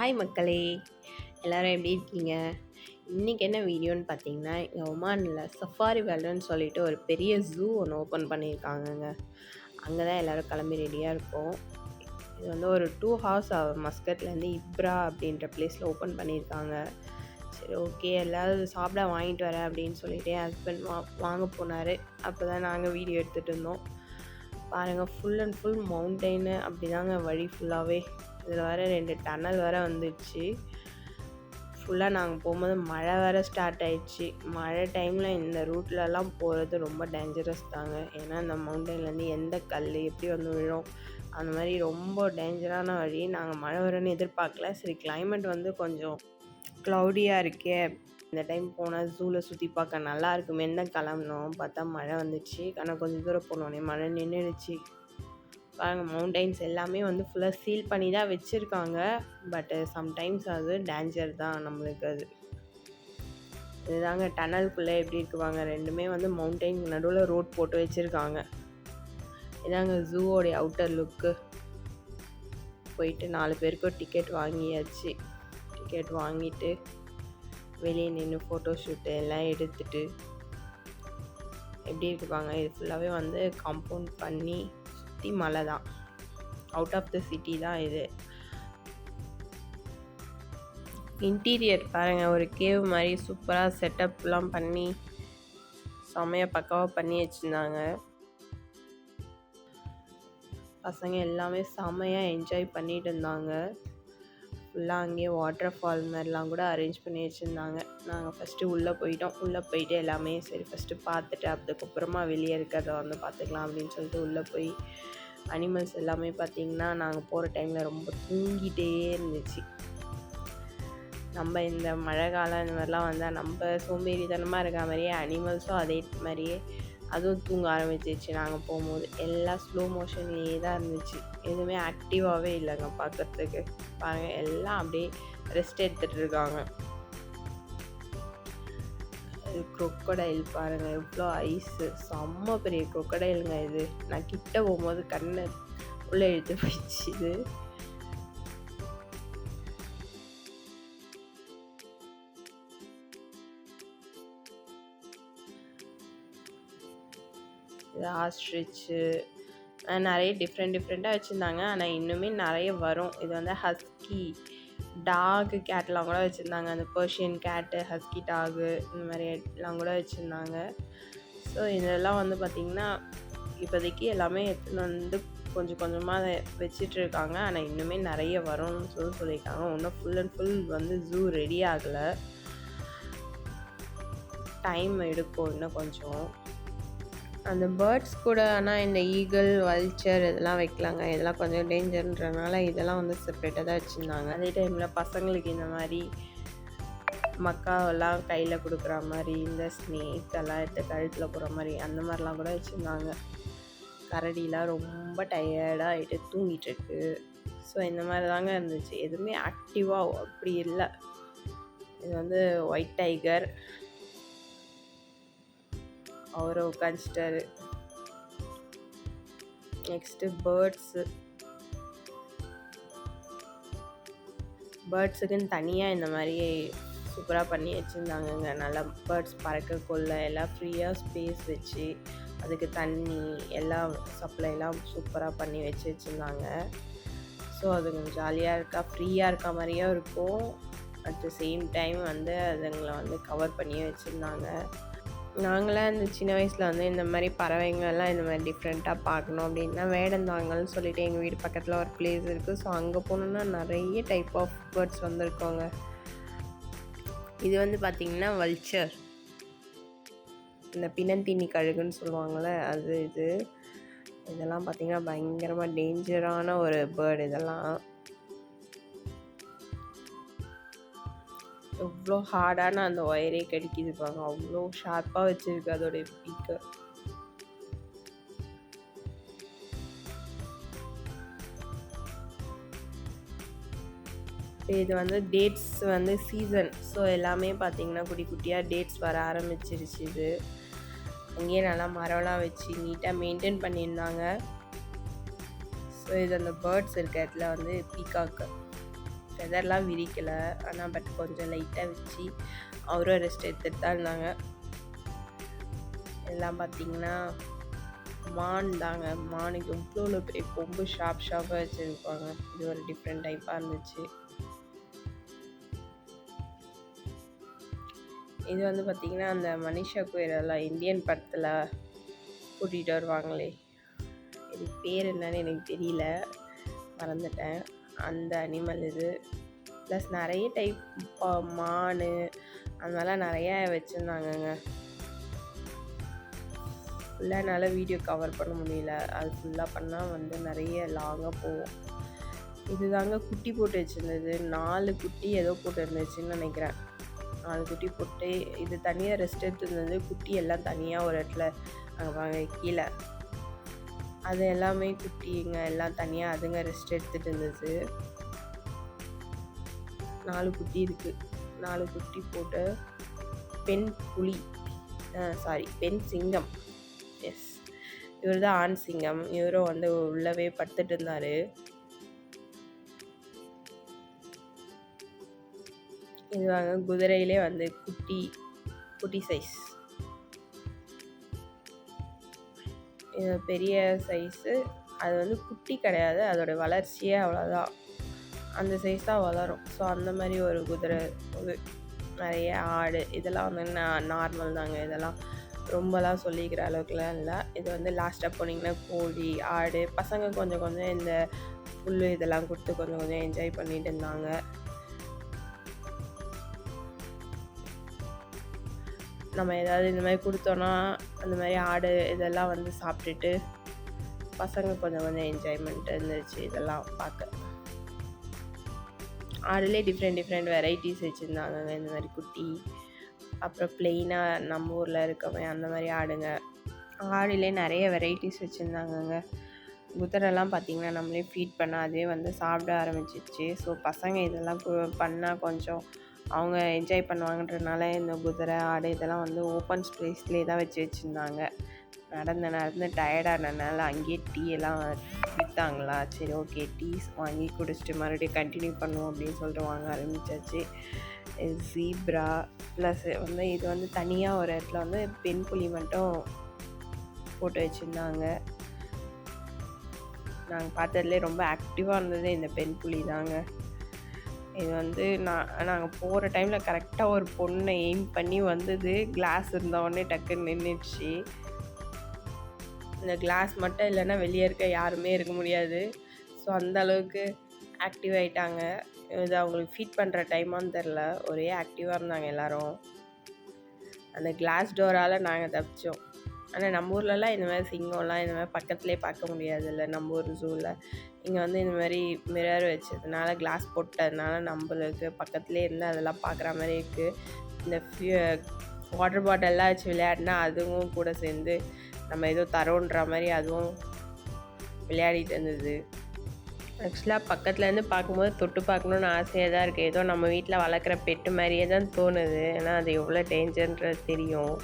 Hi மக்களே. எல்லோரும் எப்படி இருக்கீங்க? இன்றைக்கி என்ன வீடியோன்னு பார்த்தீங்கன்னா இங்கே ஒமானில் சஃபாரி வேல்டுன்னு சொல்லிட்டு ஒரு பெரிய ஜூ ஒன்று ஓப்பன் பண்ணியிருக்காங்கங்க. அங்கே தான் எல்லோரும் கிளம்பி ரெடியாக இருக்கோம் இது வந்து ஒரு டூ ஹவர்ஸ் மஸ்கட்லேருந்து இப்ரா அப்படின்ற பிளேஸில் ஓப்பன் பண்ணியிருக்காங்க. சரி ஓகே எல்லோரும் சாப்பிட வாங்கிட்டு வரேன் அப்படின்னு சொல்லிட்டு என் ஹஸ்பண்ட் வா வாங்க போனார். அப்போ தான் நாங்கள் வீடியோ எடுத்துகிட்டு இருந்தோம். பாருங்கள் ஃபுல் அண்ட் ஃபுல் மவுண்டெயின் அப்படி தாங்க வழி ஃபுல்லாகவே இதில் வர ரெண்டு டனல் வர வந்துடுச்சு ஃபுல்லாக நாங்கள் போகும்போது மழை வேறு ஸ்டார்ட் ஆயிடுச்சு. மழை டைமில் இந்த ரூட்லலாம் போகிறது ரொம்ப டேஞ்சரஸ் தாங்க. ஏன்னா இந்த மவுண்டன்லேருந்து எந்த கல் எப்படி வந்து விழும் அந்த மாதிரி ரொம்ப டேஞ்சரான வழி நாங்கள் மழை வரும்னு எதிர்பார்க்கல. சரி கிளைமேட் வந்து கொஞ்சம் க்ளவுடியாக இருக்கே. இந்த டைம் போனால் ஜூவில் சுற்றி பார்க்க நல்லா இருக்குமே தான் கிளம்புனோம். பார்த்தா மழை வந்துச்சு. ஆனால் கொஞ்சம் தூரம் போனோடனே மழை நின்றுடுச்சு பாருங்கள் மவுண்டைன்ஸ் எல்லாமே வந்து ஃபுல்லாக சீல் பண்ணி தான் வச்சுருக்காங்க. பட்டு சம்டைம்ஸ் அது டேஞ்சர் தான் நம்மளுக்கு அது. இதுதாங்க டனல்குள்ளே எப்படி இருக்குவாங்க? ரெண்டுமே வந்து மவுண்டைன் நடுவில் ரோட் போட்டு வச்சுருக்காங்க. இதாங்க ஜூவோடைய அவுட்டர் லுக்கு போயிட்டு நாலு பேருக்கும் டிக்கெட் வாங்கியாச்சு. டிக்கெட் வாங்கிட்டு வெளியே நின்று ஃபோட்டோ ஷூட்டு எல்லாம் எடுத்துட்டு எப்படி இருக்குப்பாங்க இது ஃபுல்லாகவே வந்து காம்பவுண்ட் பண்ணி சுற்றி மலை தான். அவுட் ஆஃப் த சிட்டி தான் இது. இன்டீரியர் பாருங்கள் ஒரு கேவ் மாதிரி சூப்பராக செட்டப்லாம் பண்ணி செம்மையாக பக்காவாக பண்ணி வச்சுருந்தாங்க. பசங்க எல்லாமே செமையாக என்ஜாய் பண்ணிட்டு இருந்தாங்க. ஃபுல்லாக அங்கேயே வாட்டர் ஃபால் மாதிரிலாம் கூட அரேஞ்ச் பண்ணி வச்சுருந்தாங்க. நாங்கள் ஃபஸ்ட்டு உள்ளே போயிட்டோம். உள்ளே போயிட்டு எல்லாமே சரி ஃபஸ்ட்டு பார்த்துட்டு அதுக்கப்புறமா வெளியே இருக்கிறத வந்து பார்த்துக்கலாம் அப்படின்னு சொல்லிட்டு உள்ளே போய் அனிமல்ஸ் எல்லாமே பார்த்திங்கன்னா நாங்கள் போகிற டைமில் ரொம்ப தூங்கிட்டே இருந்துச்சு. நம்ம இந்த மழை காலம் இந்த மாதிரிலாம் வந்தால் நம்ம சோம்பேறித்தனமாக இருக்க மாதிரியே அனிமல்ஸும் அதே மாதிரியே அதுவும் தூங்க ஆரம்பிச்சிருச்சு. நாங்கள் போகும்போது எல்லாம் ஸ்லோ மோஷன்லேயே தான் இருந்துச்சு. எதுவுமே ஆக்டிவாகவே இல்லைங்க பார்க்குறதுக்கு பாருங்கள் எல்லாம் அப்படியே ரெஸ்ட் எடுத்துகிட்டு இருக்காங்க. குரொக்கடைல் பாருங்கள் எவ்வளோ ஐஸு செம்ம பெரிய குரொக்கடைலுங்க இது. நான் கிட்ட போகும்போது கண்ணை உள்ளே இழுத்து போயிடுச்சு இது. ஆஸ்ட்ரிச்சு நிறைய டிஃப்ரெண்ட் டிஃப்ரெண்ட்டாக வச்சுருந்தாங்க. ஆனால் இன்னுமே நிறைய வரும். இது வந்து ஹஸ்கி டாகு கேட்லாம் கூட வச்சுருந்தாங்க. அந்த பர்ஷியன் கேட்டு ஹஸ்கி டாகு இந்த மாதிரி எல்லாம் கூட வச்சுருந்தாங்க. ஸோ இதெல்லாம் வந்து பார்த்திங்கன்னா இப்போதைக்கு எல்லாமே எடுத்துன்னு வந்து கொஞ்சம் கொஞ்சமாக அதை வச்சிட்ருக்காங்க ஆனால் இன்னுமே நிறைய வரும்னு சொல்லி சொல்லியிருக்காங்க. இன்னும் ஃபுல் அண்ட் ஃபுல் வந்து ஜூ ரெடி ஆகலை. டைம் எடுக்கும் இன்னும் கொஞ்சம். அந்த பேர்ட்ஸ் கூட ஆனால் இந்த ஈகிள் வல்ச்சர் இதெல்லாம் வைக்கலாங்க. இதெல்லாம் கொஞ்சம் டேஞ்சர்ன்றனால இதெல்லாம் வந்து செப்பரேட்டாக தான் வச்சுருந்தாங்க. அதே டைமில் பசங்களுக்கு இந்த மாதிரி மக்காவெல்லாம் கையில் கொடுக்குற மாதிரி இந்த ஸ்னேக் எல்லாம் எடுத்து கழுத்தில் போகிற மாதிரி அந்த மாதிரிலாம் கூட வச்சுருந்தாங்க. கரடிலாம் ரொம்ப டயர்டாக ஆகிட்டு தூங்கிட்டுருக்கு ஸோ இந்த மாதிரி தாங்க இருந்துச்சு. எதுவுமே ஆக்டிவாக அப்படி இல்லை. இது வந்து ஒயிட் டைகர் அவரை உட்காந்துட்டாரு நெக்ஸ்ட்டு பேர்ட்ஸு பேர்ட்ஸுக்குன்னு தனியாக இந்த மாதிரி சூப்பராக பண்ணி வச்சுருந்தாங்கங்க. நல்லா பேர்ட்ஸ் பறக்க கொள்ள எல்லாம் ஃப்ரீயாக ஸ்பேஸ் வச்சு அதுக்கு தண்ணி எல்லாம் சப்ளைலாம் சூப்பராக பண்ணி வச்சு வச்சுருந்தாங்க. ஸோ அது கொஞ்சம் ஜாலியாக இருக்கா ஃப்ரீயாக இருக்க மாதிரியும் இருக்கும். அட் த சேம் டைம் வந்து அதுங்களை வந்து கவர் பண்ணி வச்சுருந்தாங்க. நாங்களாம் இந்த சின்ன வயசில் வந்து இந்த மாதிரி பறவைங்கள்லாம் இந்த மாதிரி டிஃப்ரெண்ட்டாக பார்க்கணும் அப்படின்னா வேடந்தாங்கல்னு சொல்லிட்டு எங்கள் வீடு பக்கத்தில் ஒரு பிளேஸ் இருக்குது ஸோ அங்கே போனோன்னா நிறைய டைப் ஆஃப் பேர்ட்ஸ் வந்துருக்கோங்க. இது வந்து பார்த்திங்கன்னா வல்ச்சர் இந்த பிணந்தீனி கழுகுன்னு சொல்லுவாங்கள்ல அது இது. இதெல்லாம் பார்த்திங்கன்னா பயங்கரமாக டேஞ்சரான ஒரு பேர்டு இதெல்லாம். எவ்வளோ ஹார்டான அந்த ஒயரே கிடைக்கிது பாருங்க அவ்வளோ ஷார்ப்பாக வச்சுருக்கு அதோடைய பீக்கை இது வந்து டேட்ஸ் வந்து சீசன் ஸோ எல்லாமே பார்த்தீங்கன்னா குட்டி குட்டியாக டேட்ஸ் வர ஆரம்பிச்சிருச்சு இது. அங்கேயே நல்லா மரம்லாம் வச்சு நீட்டாக மெயின்டைன் பண்ணியிருந்தாங்க. ஸோ இது அந்த பேர்ட்ஸ் இருக்க இடத்துல வந்து பீக்காக்கு ஃபெதர்லாம் விரிக்கலை. ஆனால் பட் கொஞ்சம் லைட்டாக வச்சு அவரும் ரெஸ்ட் எடுத்துகிட்டு தான் இருந்தாங்க எல்லாம் பார்த்தீங்கன்னா மான் தாங்க. மானுக்கு இவ்வளோ பெரிய கொம்பு ஷாப் ஷாப்பாக வச்சுருப்பாங்க. இது ஒரு டிஃப்ரெண்ட் டைப்பாக இருந்துச்சு. இது வந்து பார்த்திங்கன்னா அந்த மனிஷா குயரெல்லாம் இந்தியன் படத்தில் கூட்டிகிட்டு வருவாங்களே. இது பேர் என்னன்னு எனக்கு தெரியல. மறந்துட்டேன். அந்த அனிமல் இது. ப்ளஸ் நிறைய டைப் மான் அந்த நிறைய நிறையா வச்சுருந்தாங்கங்க. ஃபுல்லாக என்னால் வீடியோ கவர் பண்ண முடியல. அது ஃபுல்லாக பண்ணால் வந்து நிறைய லாங்காக போகும். இது தாங்க குட்டி போட்டு வச்சுருந்தது. நாலு குட்டி ஏதோ போட்டு இருந்துச்சுன்னு நினைக்கிறேன். நாலு குட்டி போட்டு இது தனியாக ரெஸ்ட் எடுத்துருந்தது குட்டி எல்லாம் தனியாக ஒரு இடத்துல அங்கே வாங்க கீழே அது எல்லாமே குட்டிங்க எல்லாம் தனியாக அதுங்க ரெஸ்ட் எடுத்துகிட்டு இருந்தது. நாலு குட்டி இருக்குது நாலு குட்டி போட்டு பெண் புலி சாரி பெண் சிங்கம். எஸ் இவர் தான் ஆண் சிங்கம். இவரும் வந்து உள்ளவே படுத்துட்டு இருந்தார். இது வாங்க குதிரையிலே வந்து குட்டி குட்டி சைஸ் பெரிய சைஸு அது வந்து குட்டி கிடையாது. அதோடய வளர்ச்சியே அவ்வளோதான் அந்த சைஸ் தான் வளரும். ஸோ அந்த மாதிரி ஒரு குதிரை இது நிறைய ஆடு இதெல்லாம் வந்து நார்மல் தாங்க. இதெல்லாம் ரொம்பலாம் சொல்லிக்கிற அளவுக்குலாம் இல்லை. இது வந்து லாஸ்ட்டாக போனீங்கன்னா கோழி ஆடு பசங்க கொஞ்சம் கொஞ்சம் இந்த புல் இதெல்லாம் கொடுத்து கொஞ்சம் கொஞ்சம் என்ஜாய் பண்ணிகிட்டு இருந்தாங்க. நம்ம ஏதாவது இந்த மாதிரி கொடுத்தோன்னா அந்த மாதிரி ஆடு இதெல்லாம் வந்து சாப்பிட்டுட்டு பசங்க கொஞ்சம் கொஞ்சம் என்ஜாய்மெண்ட் இருந்துச்சு இதெல்லாம் பார்க்க. ஆடுலேயே டிஃப்ரெண்ட் டிஃப்ரெண்ட் வெரைட்டிஸ் வச்சுருந்தாங்க. இந்த மாதிரி குட்டி அப்புறம் பிளெயினாக நம்ம ஊரில் இருக்கவே அந்த மாதிரி ஆடுங்க. ஆடுலேயே நிறைய வெரைட்டிஸ் வச்சுருந்தாங்கங்க. குதிரைலாம் பார்த்திங்கன்னா நம்மளே ஃபீட் பண்ண அதே வந்து சாப்பிட ஆரம்பிச்சிருச்சு. ஸோ பசங்க இதெல்லாம் பண்ணால் கொஞ்சம் அவங்க என்ஜாய் பண்ணுவாங்கன்றதுனால இந்த குதிரை ஆடு இதெல்லாம் வந்து ஓப்பன் ஸ்பேஸ்லேயே தான் வச்சு வச்சுருந்தாங்க. நடந்து நடந்து டயர்டானதுனால அங்கேயே டீ எல்லாம் விற்றாங்களா சரி ஓகே டீஸ் வாங்கி குடிச்சிட்டு மறுபடியும் கண்டினியூ பண்ணுவோம் அப்படின்னு சொல்லிட்டு வாங்க ஆரம்பிச்சாச்சு. ஜீப்ரா ப்ளஸ் வந்து இது வந்து தனியாக ஒரு இடத்துல வந்து பெண் புலி மட்டும் போட்டு வச்சுருந்தாங்க. நாங்கள் பார்த்ததுலேயே ரொம்ப ஆக்டிவாக இருந்தது இந்த பெண் புலி தாங்க. இது வந்து நான் நாங்கள் போகிற டைமில் கரெக்டாக ஒரு பொண்ணை எய்ம் பண்ணி வந்தது கிளாஸ் இருந்தவொடனே டக்குன்னு நின்றுச்சு இந்த கிளாஸ் மட்டும் இல்லைன்னா வெளியே இருக்க யாருமே இருக்க முடியாது. ஸோ அந்த அளவுக்கு ஆக்டிவ் ஆகிட்டாங்க இது அவங்களுக்கு ஃபீட் பண்ணுற டைமான்னு தெரில ஒரே ஆக்டிவாக இருந்தாங்க எல்லோரும். அந்த கிளாஸ் டோரால் நாங்கள் தப்பிச்சோம். ஆனால் நம்ம ஊர்லலாம் இந்த மாதிரி சிங்கம்லாம் இந்த மாதிரி பக்கத்துலேயே பார்க்க முடியாதுல்ல. நம்ம ஊர் ஜூவில் இங்கே வந்து இந்த மாதிரி மிரர் வச்சதுனால கிளாஸ் போட்டதுனால நம்மளுக்கு பக்கத்துலேயே இருந்து அதெல்லாம் பார்க்குற மாதிரி இருக்குது இந்த வாட்டர் பாட்டிலெலாம் வச்சு விளையாடினா அதுவும் கூட சேர்ந்து நம்ம ஏதோ தரோன்ற மாதிரி அதுவும் விளையாடிட்டு இருந்தது. ஆக்சுவலாக பக்கத்துலேருந்து பார்க்கும்போது தொட்டு பார்க்கணுன்னு ஆசையாக தான் இருக்குது ஏதோ நம்ம வீட்டில் வளர்க்குற பெட்டு மாதிரியே தான் தோணுது. ஏன்னா அது எவ்வளோ டேஞ்சர்ன்றது தெரியும்.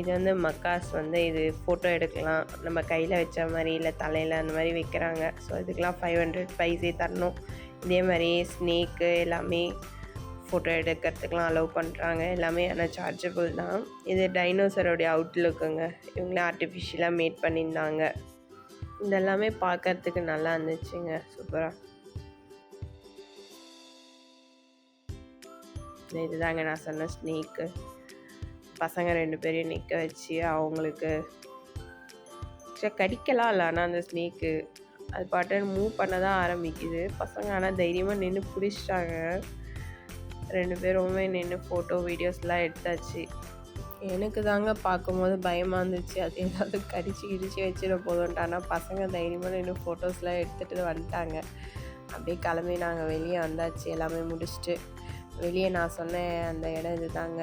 இது வந்து மக்காஸ் வந்து இது ஃபோட்டோ எடுக்கலாம். நம்ம கையில் வச்ச மாதிரி இல்லை தலையில் அந்த மாதிரி வைக்கிறாங்க. ஸோ இதுக்கெலாம் ஃபைவ் ஹண்ட்ரட் ப்ரைஸே தரணும். இதே மாதிரி ஸ்னேக்கு எல்லாமே ஃபோட்டோ எடுக்கிறதுக்கெலாம் அலோவ் பண்ணுறாங்க எல்லாமே ஆனால் சார்ஜபிள் தான். இது டைனோசரோடைய அவுட்லுக்குங்க இவங்களே ஆர்டிஃபிஷியலாக மேட் பண்ணியிருந்தாங்க. இதெல்லாமே பார்க்கறதுக்கு நல்லா இருந்துச்சுங்க. சூப்பராக இதுதாங்க நான் சொன்ன ஸ்னேக்கு பசங்க ரெண்டு பேரையும் நிற்க வச்சு அவங்களுக்கு கடிக்கலாம் இல்லை. ஆனால் அந்த ஸ்னேக்கு அது பாட்டு மூவ் பண்ண தான் ஆரம்பிக்குது. பசங்க ஆனால் தைரியமாக நின்று பிடிச்சிட்டாங்க. ரெண்டு பேருமே நின்று ஃபோட்டோ வீடியோஸ்லாம் எடுத்தாச்சு. எனக்கு தாங்க பார்க்கும்போது பயமாக இருந்துச்சு. அது ஏதாவது கடிச்சு கிடிச்சு வச்சிட போதும்ட்டு ஆனால் பசங்க தைரியமாக நின்று ஃபோட்டோஸ்லாம் எடுத்துகிட்டு வந்துட்டாங்க. அப்படியே கிளம்பி நாங்கள் வெளியே வந்தாச்சு. எல்லாமே முடிச்சுட்டு. வெளியே நான் சொன்னேன் அந்த இடம் இது தாங்க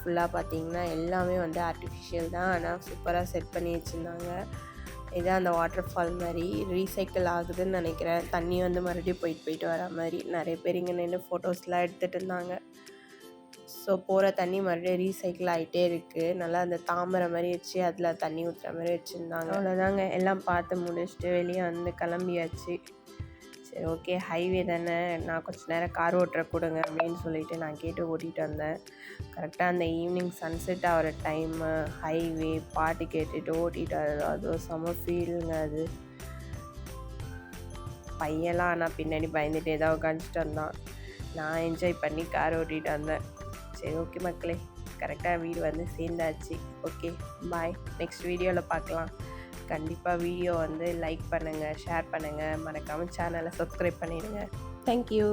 ஃபுல்லாக பார்த்தீங்கன்னா எல்லாமே வந்து ஆர்டிஃபிஷியல் தான். ஆனால் சூப்பராக செட் பண்ணி வச்சுருந்தாங்க. இதான் அந்த வாட்டர் ஃபால் மாதிரி ரீசைக்கிள் ஆகுதுன்னு நினைக்கிறேன். தண்ணி வந்து மறுபடியும் போயிட்டு போயிட்டு வர மாதிரி. நிறைய பேர் இங்கே நின்று ஃபோட்டோஸ்லாம் எடுத்துகிட்டு இருந்தாங்க. ஸோ போகிற தண்ணி மறுபடியும் ரீசைக்கிள் ஆகிட்டே இருக்குது நல்லா அந்த தாமரை மாதிரி வச்சு அதில் தண்ணி ஊற்றுற மாதிரி வச்சுருந்தாங்க. அவ்வளோதாங்க எல்லாம் பார்த்து முடிச்சுட்டு வெளியே வந்து கிளம்பியாச்சு. சரி ஓகே ஹைவே தானே நான் கொஞ்ச நேரம் கார் ஓட்டுற கொடுங்க அப்படின்னு சொல்லிட்டு நான் கேட்டு ஓட்டிகிட்டு வந்தேன். கரெக்டாக அந்த ஈவினிங் சன்செட் ஆகிற டைமு ஹைவே பாட்டு கேட்டுட்டு ஓட்டிகிட்டு வர்றது. அது ஒரு செம்ம ஃபீலுங்க அது. பையன்லாம் ஆனால் பின்னாடி பயந்துட்டே தான் உட்காந்துட்டு வந்தான். நான் என்ஜாய் பண்ணி கார் ஓட்டிகிட்டு வந்தேன். சரி ஓகே மக்களே கரெக்டாக வீடு வந்து சேர்ந்தாச்சு. ஓகே பாய் நெக்ஸ்ட் வீடியோவில் பார்க்கலாம். கண்டிப்பாக வீடியோ வந்து லைக் பண்ணுங்கள் ஷேர் பண்ணுங்கள் மறக்காமல் சேனலை சப்ஸ்கிரைப் பண்ணிடுங்க. தேங்க்யூ